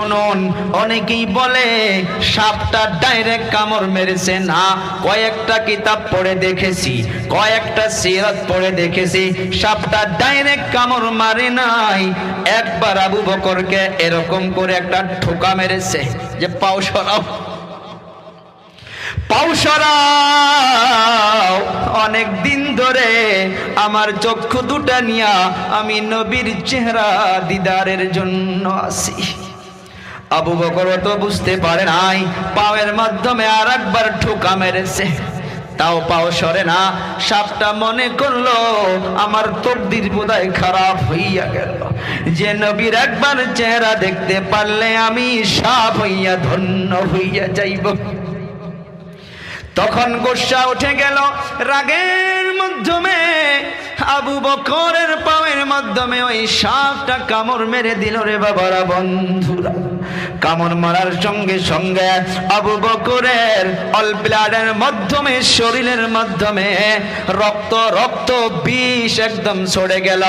শুনুন, অনেকেই বলে, সাপটা ডাইরেক্ট কামড় মেরেছে। না, কয়েকটা কিতাব পড়ে দেখেছি, কয়েকটা সিরাত পড়ে দেখেছি। সাপটা ডাইরেক্ট কামড় মারে নাই। একবার আবু বকরকে এরকম করে একটা ঠোকা মেরেছে যে, পাও সরাও পাউসরাও অনেক দিন ধরে আমার চক্ষু দুটা নিয়া আমি নবীর চেহারা দিদারের জন্য আসি আবু বকর তো বুঝতে পারে নাই, পাওয়ের মাধ্যমে আর একবার ঠোকা মেরেছে। তাও পাও সরে না, সাপটা মনে করল, আমার তকদির বোধহয় খারাপ হইয়া গেল। যে নবীর একবার চেহারা দেখতে পারলে আমি সাপ হইয়া ধন্য হইয়া যাইব। তখন গোসা উঠে গেল রাগের মাধ্যমে। আবু বকরের পাওয়ের মাধ্যমে ওই সাপটা কামড় মেরে দিল রে বাবারা বন্ধুরা। কামড় মারার সঙ্গে সঙ্গে আবু বকরের অল ব্লাডের মাধ্যমে, শরীরের মাধ্যমে রক্ত রক্ত বিষ একদম ছড়ে গেল।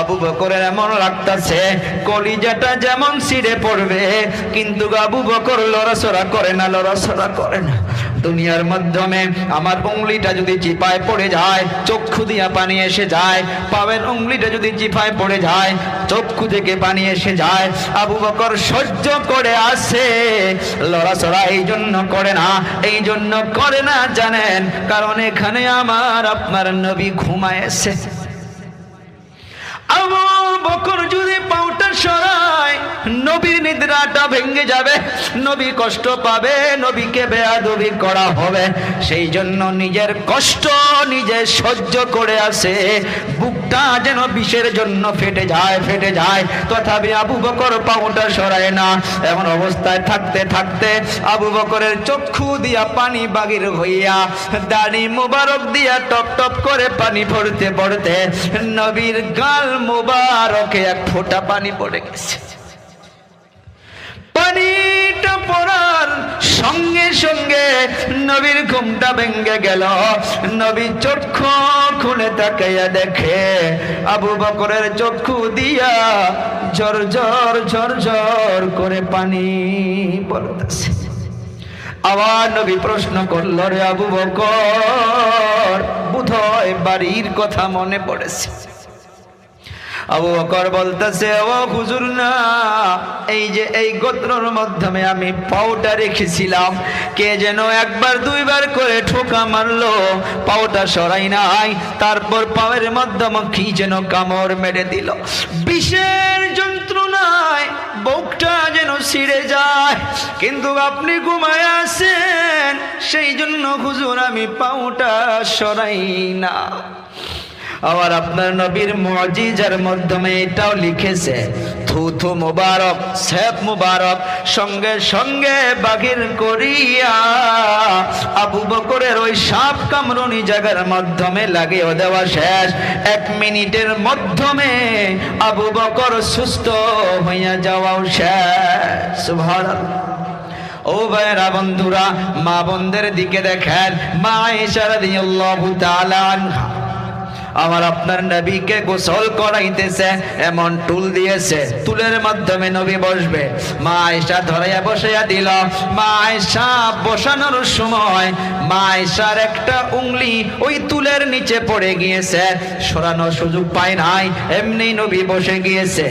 আবু বকরের এমন লাগতাছে, কলিজাটা যেমন ছিঁড়ে পড়বে, কিন্তু আবু বকর লড়াচড়া করে না, লড়াচড়া করে না। দুনিয়ার মাধ্যমে আমার উংলিটা যদি চিপায় পড়ে যায়, চক্ষু দিয়া পানি এসে যায়, পাবেন উংলিটা যদি চিপায় পড়ে যায়, চক্ষু থেকে পানি এসে যায়, আবু বকর সহ্য করে আসে, লড়াচড়া এই জন্য করে না এই জন্য করে না জানেন, কারণ এখানে আমার আপনার নবী ঘুমায় এসে। আবু বকর যদি পাউটা সরায়, নবীর নিদ্রাটা ভেঙে যাবে। নবী কষ্ট পাবে, নবীকে বেয়াদবি করা হবে। সেই জন্য নিজের কষ্ট নিজে সহ্য করে আসে। বুকটা যেন বিষের জন্য ফেটে যায় ফেটে যায়। তথাপি আবু বকর পাউটা সরায় না। এমন অবস্থায় থাকতে থাকতে আবু বকরের চক্ষু দিয়া পানি বাগির হইয়া, দাড়ি মুবারক দিয়া টপ টপ করে পানি পড়তে পড়তে নবীর গাল মুবারকে এক ফোঁটা পানি পড়ে গেছে। পানিটা পড়ার সঙ্গে সঙ্গে নবীর ঘুমটা ভেঙ্গে গেল। নবী চক্ষু খুলে তাকাইয়া দেখে আবু বকরের চক্ষু দিয়া ঝর ঝর ঝর ঝর করে পানি পড়তেছে। আবার নবী প্রশ্ন করল, রে আবু বকর বুধয় বাড়ির কথা মনে পড়েছে। আবু বকর বলতেছে, ও হুজুর না, এই যে এই গোত্রর মাধ্যমে আমি পাউটা রেখেছিলাম। কে যেন একবার দুইবার করে ঠোকা মারলো পাউটা সরাই নাই। তারপর পাওয়ের মাধ্যমে কি যেন কামড় মেরে দিল। বিষের যন্ত্রণায় বুকটা যেন ছিঁড়ে যায়। কিন্তু আপনি ঘুমায় আছেন, সেই জন্য হুজুর আমি পাউটা সরাই না। আবার আপনার নবীর মজিজার মাধ্যমে এটাও লিখেছে থু থু মুবারক, সেফ মুবারক, সঙ্গে সঙ্গে বাগির করিয়া আবু বকরের ওই সাপ কামরুনি জায়গার মাধ্যমে লাগিয়ে দেওয়া শেষ। এক মিনিটের মাধ্যমে আবু বকর সুস্থ হইয়া যাওয়াও শেষ। সুবহানাল্লাহ। ও ভাইরা বন্ধুরা, মা বোনদের দিকে দেখেন, মা ইশারা দিয়ে আমার আপনার নবীকে গোসল করাইতেছে, এমন টুল দিয়েছে। তুলের মাধ্যমে নবী বসবে। মা আয়সা ধরাইয়া বসাইয়া দিল। মা আয়সা বসানোর সময় মা আয়সার একটা উংলি ওই তুলের নিচে পড়ে গিয়েছে। সরানোর সুযোগ পায় নাই, এমনি নবী বসে গিয়েছে।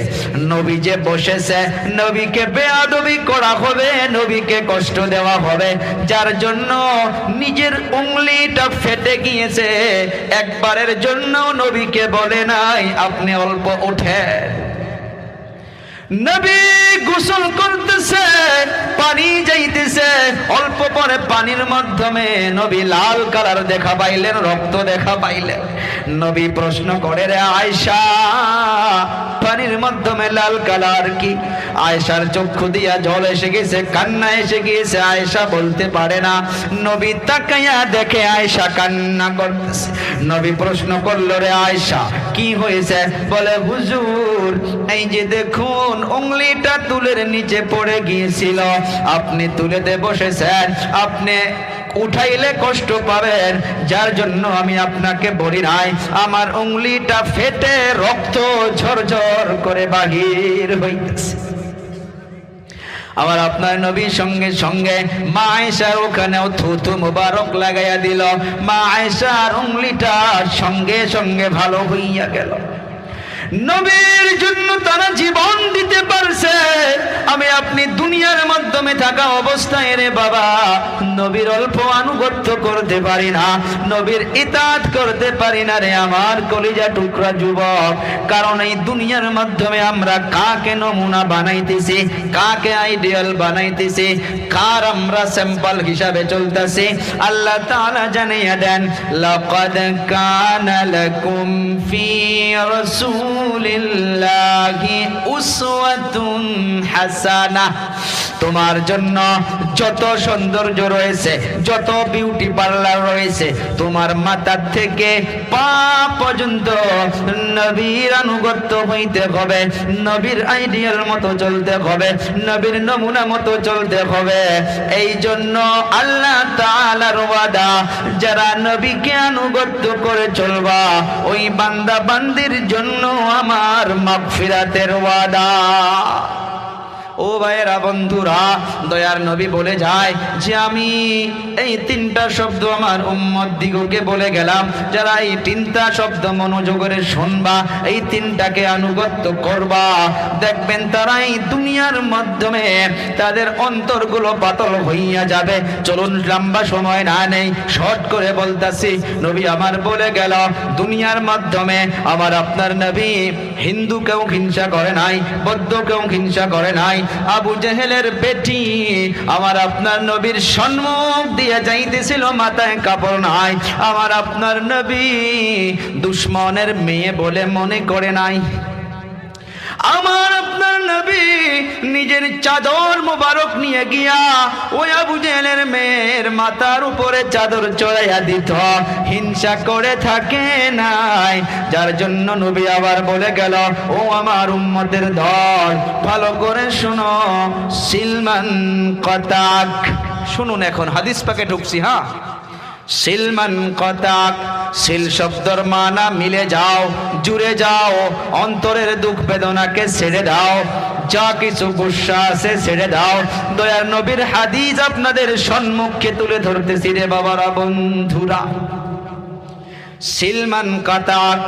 নবী যে বসেছে, নবীকে বেয়াদবি করা হবে, নবীকে কষ্ট দেওয়া হবে। যার জন্য নিজের উংলিটা ফেটে গিয়েছে। একবারের জন্য নবীকে বলে নাই আপনি অল্প উঠে। নবী গোসল করতেছে পানি পরে পানির মাধ্যমে নবী লাল কালার দেখা পাইলেন, রক্ত দেখা পাইলেন। নবী প্রশ্ন করে, রে আয়সা পানির মাধ্যমে লাল কালার কি? আয়সার চক্ষু দিয়া জল এসে গেছে, কান্না এসে গিয়েছে। আয়সা বলতে পারে না। নবী তাকাইয়া দেখে আয়সা কান্না করতেছে। নবী প্রশ্ন করল, রে আয়সা কি হয়েছে? বলে, হুজুর, এই যে দেখুন, উংলিটা তুলের নিচে পড়ে গিয়েছিল। আপনি তুলেতে বসেছেন আপনি উঠাইলে কষ্ট পাবেন, যার জন্য আমি আপনাকে বলি নাই। আমার উংলিটা ফেটে রক্ত ঝরঝর করে বাহির হইতেছে। আমার আপনার নবীর সঙ্গে সঙ্গে মা আয়েশার ওখানেও থুথু মুবারক লাগাইয়া দিল। মা আয়েশার উংলিটা সঙ্গে সঙ্গে ভালো হইয়া গেল। নবীর জন্য তারা জীবন দিতে পারছে। আমি আপনি দুনিয়ার মাধ্যমে থাকা অবস্থায় রে বাবা। নবীর অল্প আনুগত্য করতে পারি না, নবীর ইতাত করতে পারি না রে আমার কলিজা টুকরা যুবক। কারণ এই দুনিয়ার মাধ্যমে আমরা কাকে নমুনা বানাইতেছি, কাকে আইডিয়াল বানাইতেছি, কার আমরা স্যাম্পল হিসাবে চলতেছি, আল্লাহ তাআলা জানিয়ে দেন, লাকাদ কানা লাকুম ফি لله أسوة حسنة. তোমার জন্য যত সৌন্দর্য রয়েছে, যত বিউটি পার্লার রয়েছে, তোমার মাথার থেকে পা পর্যন্ত নবীর আনুগত্য হইতে হবে, নবীর আইডিয়াল মতো চলতে হবে, নবীর নমুনা মতো চলতে হবে। এই জন্য আল্লাহ তাআলার ওয়াদা, যারা নবীকে আনুগত্য করে চলবা, ওই বান্দা বান্দির জন্য আমার মাগফিরাতের ওয়াদা। ও ভাইয়েরা বন্ধুরা, দয়ার নবী বলে যায় যে আমি এই তিনটা শব্দ আমার উম্মত দিগকে বলে গেলাম। যারা এই তিনটা শব্দ মনোযোগরে শুনবা, এই তিনটাকে আনুগত্য করবা। দেখবেন তারা এই দুনিয়ার মাধ্যমে তাদের অন্তরগুলো পাতল হইয়া যাবে। চলুন লম্বা সময় না নেই, শর্ট করে বলতাছি, নবী আমার বলে গেল, দুনিয়ার মাধ্যমে আমার আপনার নবী হিন্দুকেও হিংসা করে নাই বৌদ্ধকেও হিংসা করে নাই। আবু জেহেলের বেটি আমার আপনার নবীর সম্মুখ দিয়ে যাইতেছিল, মাথায় কাপড় নাই। আমার আপনার নবী দুশ্মনের মেয়ে বলে মনে করে নাই আমার আপনার নবী নিজের চাদর মোবারক নিয়ে গিয়া ওই আবু জেলের মেয়ের মাথার উপরে চাদর চড়াইয়া দিত। হিংসা করে থাকে নাই। যার জন্য নবী আবার বলে গেল, ও আমার উম্মতের দল, ভালো করে শুনো। সিলমান কতাক। শুনুন এখন, হাদিস পাকে ঢুকছি হ্যাঁ? সিলমান কতাক, সিল শব্দর মানা মিলে যাও, জুড়ে যাও, অন্তরের দুঃখ বেদনাকে ছেড়ে দাও। যা কিছু গুসা আছে ছেড়ে দাও। দয়ার নবীর হাদিস আপনাদের সম্মুখে তুলে ধরতেছি রে বাবারা, বন্ধুরা। সিলমান কাতাক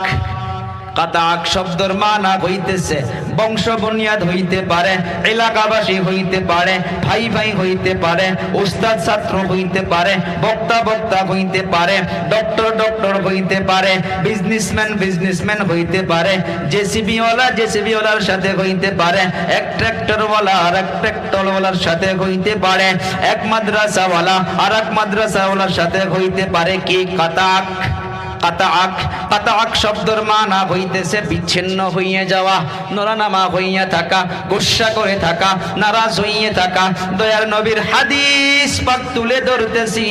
কাতাক শব্দর মানা হইতেছে। বংশ বুনিয়াদ হইতে পারে, এলাকাবাসী হইতে পারে ভাই ভাই হইতে পারে, উস্তাদ ছাত্র হইতে পারে, বক্তা বক্তা হইতে পারে, ডক্টর ডক্টর হইতে পারে, বিজনেসম্যান বিজনেসম্যান হইতে পারে জেসিবি ওয়ালা জেসিবি ওয়ালার সাথে হইতে পারে, এক ট্র্যাক্টর ওয়ালা আর এক ট্র্যাক্টর ওয়ালার সাথে হইতে পারে, এক মাদ্রাসা ওয়ালা আর এক মাদ্রাসা ওয়ালার সাথে হইতে পারে কি কাতাক? কাতাক কাতাক শব্দর মানা হইতেছে বিচ্ছিন্ন হইয়া যাওয়া। নরানামা হইয়া থাকা, গুসা করে থাকা, নারাজ হইয়া থাকা। দয়ার নবীর হাদিস পাক তুলে ধরতেছি।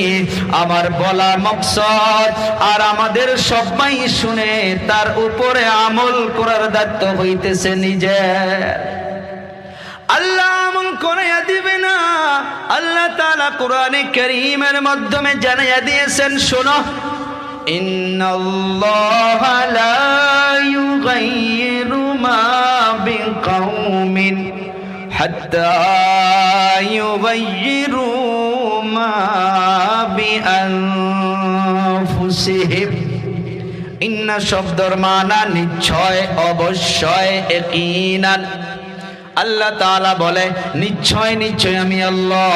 আমার বলা মকসদ, আর আমাদের সবাই শুনে তার উপরে আমল করার দায়িত্ব হইতেছে নিজের। আল্লাহ আমল করাইয়া দিবে না। আল্লাহ তাআলা কোরআনে কারীমের মাধ্যমে জানাইয়া দিয়েছেন, শোনো। إن الله لا يغير ما بقوم حتى يغيروا ما بأنفسهم ইন্ন শব্দর মানা নিশ্চয় অবশ্যই একিনান আল্লাহ তাআলা বলে, নিশ্চয় নিশ্চয় আমি আল্লাহ।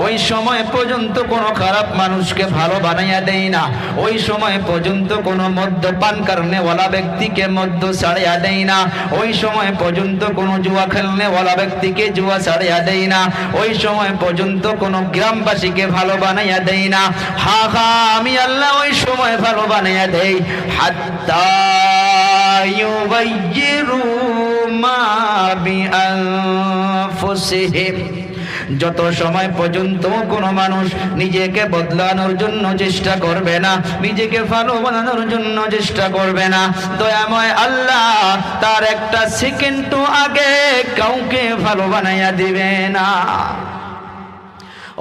ওই সময় পর্যন্ত কোনো খারাপ মানুষকে ভালো বানাইয়া দেই না। ওই সময় পর্যন্ত কোনো মদ্যপান কারণে ওলা ব্যক্তিকে মদ্য ছাড়িয়া দেই না। ওই সময় পর্যন্ত কোনো জুয়া খেলনে ওলা ব্যক্তিকে জুয়া ছাড়িয়া দেই না। ওই সময় পর্যন্ত কোনো গ্রামবাসীকে ভালো বানাইয়া দেই না। হা হা, আমি আল্লাহ ওই সময় ভালো বানাইয়া দেই। হাত্তা ইউগাইয়িরু যত সময় পর্যন্ত কোনো মানুষ নিজেকে বদলানোর জন্য চেষ্টা করবে না, নিজেকে ভালো বানানোর জন্য চেষ্টা করবে না, দয়াময় আল্লাহ তার একটা সেকেন্ড আগে কাউকে ভালো বানাইয়া দিবে না।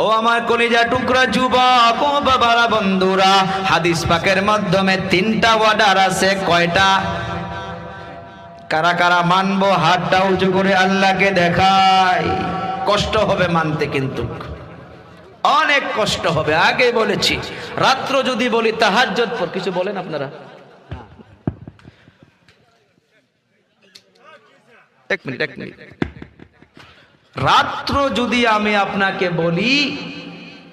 ও আমার কলিজা টুকরা যুবক, ও বাবারা বন্ধুরা, হাদিস পাকের মাধ্যমে তিনটা অর্ডার আছে, কয়টা? কারা কারা মানবো, হাতটা উঁচু করে আল্লাহকে দেখায়। কষ্ট হবে মানতে কিন্তু। অনেক কষ্ট হবে আগে বলেছি। রাত্র যদি বলি তাহাজ্জত কিছু বলেন আপনারা? এক মিনিট এক মিনিট। রাত্র যদি আমি আপনাকে বলি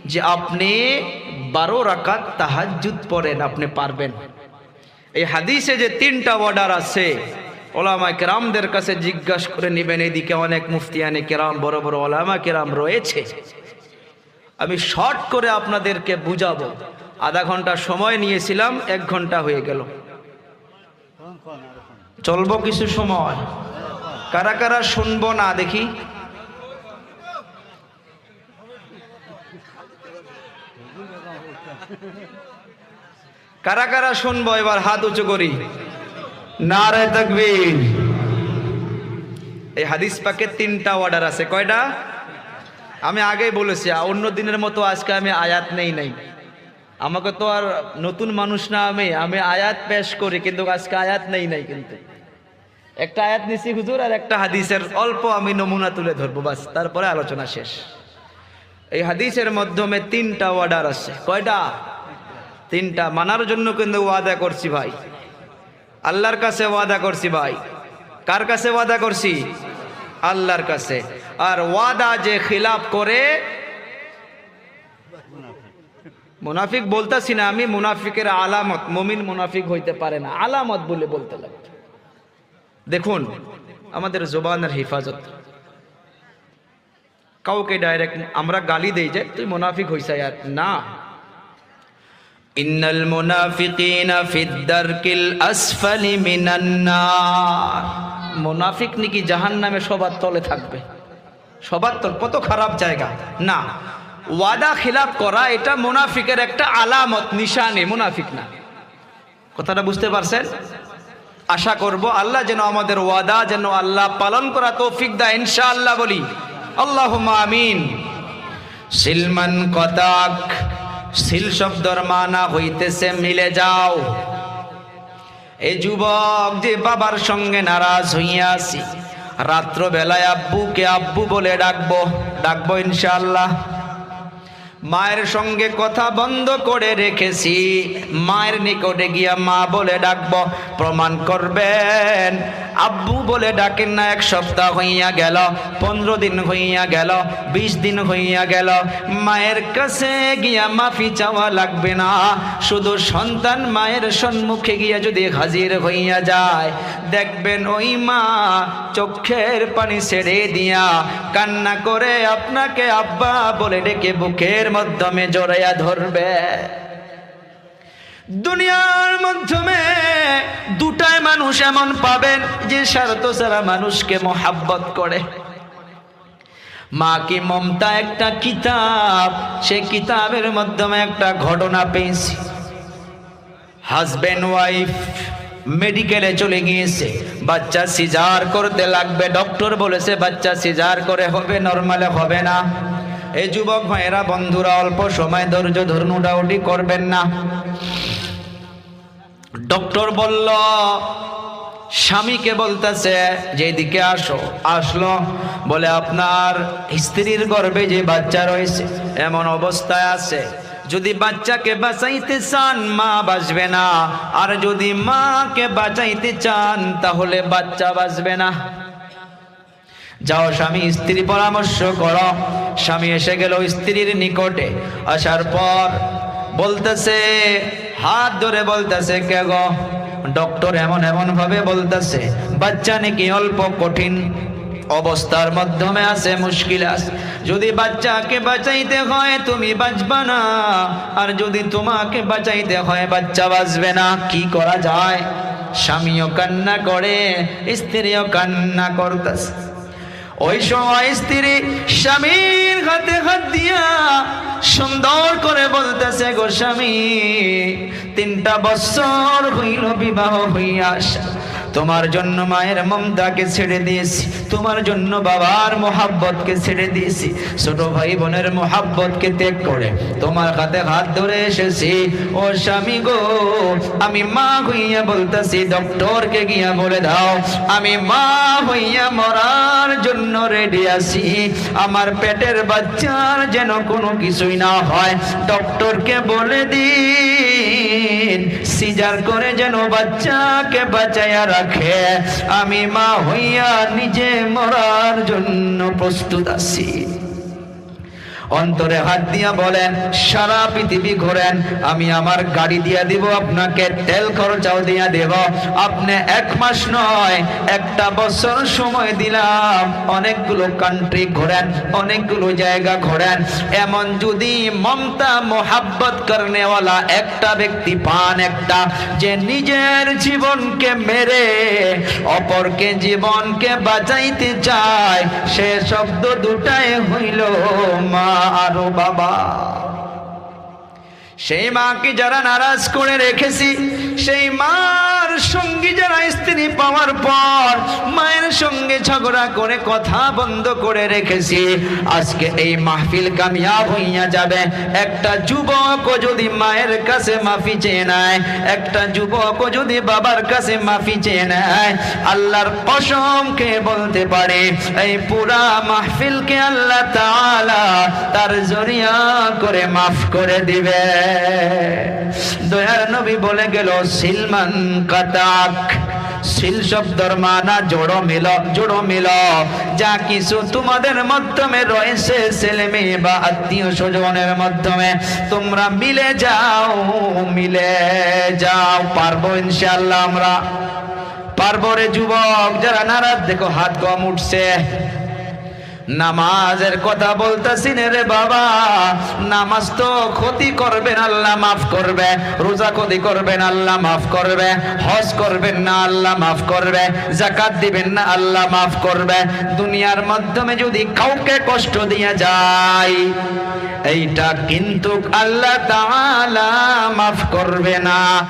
যে আপনি বারো রাকাত তাহাজ্জুদ পড়েন, আপনি পারবেন। এই হাদিসে যে তিনটা অর্ডার আছে ওলামা কেরামদের কাছে জিজ্ঞাসা করে নেবেন, এদিকে অনেক মুফতিয়ানে কেরাম, বড় বড় ওলামা কেরাম রয়েছে। আমি শর্ট করে আপনাদেরকে বুঝাবো। আধা ঘণ্টা সময় নিয়েছিলাম, এক ঘণ্টা হয়ে গেল। চলবো কিছু সময়। কারা কারা শুনব না দেখি? কারা কারা শুনব? এবার হাত উঁচু করি। নারে তকবীর। এই হাদিস পাকে তিনটা অর্ডার আছে। কয়টা? আমি আগেই বলেছি অন্য দিনের মতো আজকে আমি আয়াত নেই নাই। আমাকে তো আর নতুন মানুষ না আমি আমি আয়াত পেশ করি, কিন্তু আজকে আয়াত নেই নাই কিন্তু। একটা আয়াত নিছি হুজুর, আর একটা হাদিসের অল্প আমি নমুনা তুলে ধরবো, বাস, তারপরে আলোচনা শেষ। এই হাদিসের মাধ্যমে তিনটা অর্ডার আছে। কয়টা? তিনটা। মানার জন্য কিন্তু ওয়াদা করছি ভাই। আল্লাহর কাছে ওয়াদা করছি ভাই। কার কাছে ওয়াদা করছি? আল্লাহর কাছে। আর ওয়াদা যে খিলাফ করে, মুনাফিক বলতেছি না আমি, মুনাফিকের আলামত, মমিন মুনাফিক হইতে পারে না। আলামত বলে বলতে লাগবে। দেখুন, আমাদের জোবানের হেফাজত। কাউকে ডাইরেক্ট আমরা গালি দেই যে, তুই মুনাফিক হইছা আর না। ইন্নাল মুনাফিকিনা ফিদ দারকিল আসফালি মিনান নার। মুনাফিক নাকি জাহান্নামে সবার তলে থাকবে। সবার তল, কত খারাপ জায়গা। না, ওয়াদা খিলাফ করা এটা মুনাফিকের একটা আলামত, নিশানে, মুনাফিক না। কথাটা বুঝতে পারছেন? আশা করব আল্লাহ যেন আমাদের ওয়াদা যেন আল্লাহ পালন করা তৌফিক দা ইনশাআল্লাহ বলি। আল্লাহ আমিন। সিলমান কতাক। সিল শব্দর মানা হইতেছে, মিলে যাও। এই যুবক যে বাবার সঙ্গে নারাজ হইয়া আছি রাত্র বেলায় আব্বুকে আব্বু বলে ডাকবো ডাকবো ইনশাআল্লাহ। মায়ের সঙ্গে কথা বন্ধ করে রেখেছি। মায়ের নিকটে গিয়া মা বলে ডাকবো, প্রমাণ করবেন। আব্বু বলে ডাকেন না, এক সপ্তাহ হইয়া গেল, পনেরো দিন হইয়া গেল, বিশ দিন হইয়া গেল। মায়ের কাছে গিয়া মাফি চাওয়া লাগবে না। শুধু সন্তান মায়ের সম্মুখে গিয়া যদি হাজির হইয়া যায়, দেখবেন ওই মা চোখের পানি ছেড়ে দিয়া কান্না করে আপনাকে আব্বা বলে ডেকে বুকের মাধ্যমে জড়াইয়া ধরবে। দুনিয়ার মাধ্যমে দুটায় মানুষ এমন পাবেন যে স্বার্থ ছাড়া মানুষকে মোহাব্বত করে। মা কি মমতা একটা কিতাব? সে কিতাবের মাধ্যমে একটা ঘটনা পেয়েছি। হাজবেন্ড ওয়াইফ মেডিকেলে চলে গিয়েছে। বাচ্চা সিজার করতে লাগবে। ডক্টর বলেছে, বাচ্চা সিজার করে হবে, নর্মালে হবে না। এই যুবক ভাইয়েরা, বন্ধুরা, অল্প সময় ধৈর্য ধরুন উঠাউটি করবেন না। ডক্টর বলল, স্বামীকে বলতেছে যে দিকে আসো, আসলো। বলে, আপনার স্ত্রীর গর্ভে যে বাচ্চা রয়েছে, এমন অবস্থায় আছে। যদি বাচ্চাকে বাঁচাইতে চান, মা বাঁচবে না। আর যদি মাকে বাঁচাইতে চান, তাহলে বাচ্চা বাঁচবে না। যাও স্বামী স্ত্রী পরামর্শ করো। স্বামী এসে গেল স্ত্রীর নিকটে। আসার পর বলতেছে, হাত ধরে বলতেছে, কে গো? ডক্টর এমন এমন ভাবে বলতেছে, বাচ্চা নাকি অল্প কঠিন অবস্থার মাধ্যমে আছে, মুশকিল আছে। যদি বাচ্চাকে বাঁচাইতে হয়, তুমি বাঁচবা না। আর যদি তোমাকে বাঁচাইতে হয়, বাচ্চা বাঁচবে না। কি করা যায়? স্বামীও কান্না করে, স্ত্রীও কান্না করতেছে। ওই সময় স্ত্রী স্বামীর হাতে হাত দিয়া সুন্দর করে বলতেছে, গো স্বামী, তিনটা বছর হইল, বিবাহ হইয়া তোমার জন্য মায়ের মমতাকে ছেড়ে দিয়েছি, তোমার জন্য বাবার মোহাব্বতকে ছেড়ে দিয়েছি। ছোট ভাই বোনের মোহাব্বতকে ত্যাগ করে তোমার হাতে হাত ধরে এসেছি। ও স্বামী গো, আমি মা হইয়া বলতেছি, ডক্টরকে গিয়া বলে দাও, আমি মা হইয়া মরার জন্য রেডি আছি। আমার পেটের বাচ্চার যেন কোনো কিছুই না হয়। ডক্টরকে বলে দিন, সিজার করে যেন বাচ্চাকে বাঁচাইয়া রাখে। আমি মা হইয়া নিজে মরার জন্য প্রস্তুত আছি। অন্তরে হাত দিয়া বলেন, সারা পৃথিবী ঘোরেন, আমি আমার গাড়ি দিয়া দিব, আপনাকে তেল খরচাও দিয়া দেব। আপনি এক মাস নয়, একটা বছর সময় দিলাম। অনেকগুলো কান্ট্রি ঘোরেন, অনেকগুলো জায়গা ঘোরেন। এমন যদি মমতা, মোহাব্বত করনেওয়ালা একটা ব্যক্তি পান একটা, যে নিজের জীবনকে মেরে অপরকে জীবনকে বাঁচাইতে চায়, সে শব্দ দুটাই হইল মা। আরও বাবা। সেই মাকে যারা নারাজ করে রেখেছি সেই মার সঙ্গী যারা স্ত্রী পাওয়ার পর মায়ের সঙ্গে ঝগড়া করে কথা বন্ধ করে রেখেছি, আজকে এই মাহফিল কামিয়াব হইয়া যাবে। একটা যুবক যদি মায়ের কাছে মাফি চেয়ে নেয়, একটা যুবক যদি বাবার কাছে মাফি চেয়ে নেয়, আল্লাহর কসমকে বলতে পারে, এই পুরা মাহফিলকে আল্লাহ তাআলা তার জরিয়া করে মাফ করে দিবে। দয়ার নবী বলে গেল, সিলমান সিল শব্দর মানা জোড়ো মিল জোড়ো মিল। যা কিছু তোমাদের মাধ্যমে রয়েছে ছেলে মেয়ে বা আত্মীয় স্বজনের মাধ্যমে। তোমরা মিলে যাও মিলে যাও। পারব ইনশাআল্লাহ আমরা। পারব রে যুবক, যারা নারাজ, দেখো হাত কম উঠছে। নামাজের কথা বলতেছি রে বাবা। নামাজ তো ক্ষতি করবেন, আল্লাহ মাফ করবে। রোজা ক্ষতি করবেন, আল্লাহ মাফ করবে। হজ করবেন না, আল্লাহ মাফ করবে। জাকাত দিবেন না, আল্লাহ মাফ করবে। দুনিয়ার মাধ্যমে যদি কাউকে কষ্ট দিয়ে যায়, এইটা কিন্তু আল্লাহ তাআলা মাফ করবে না।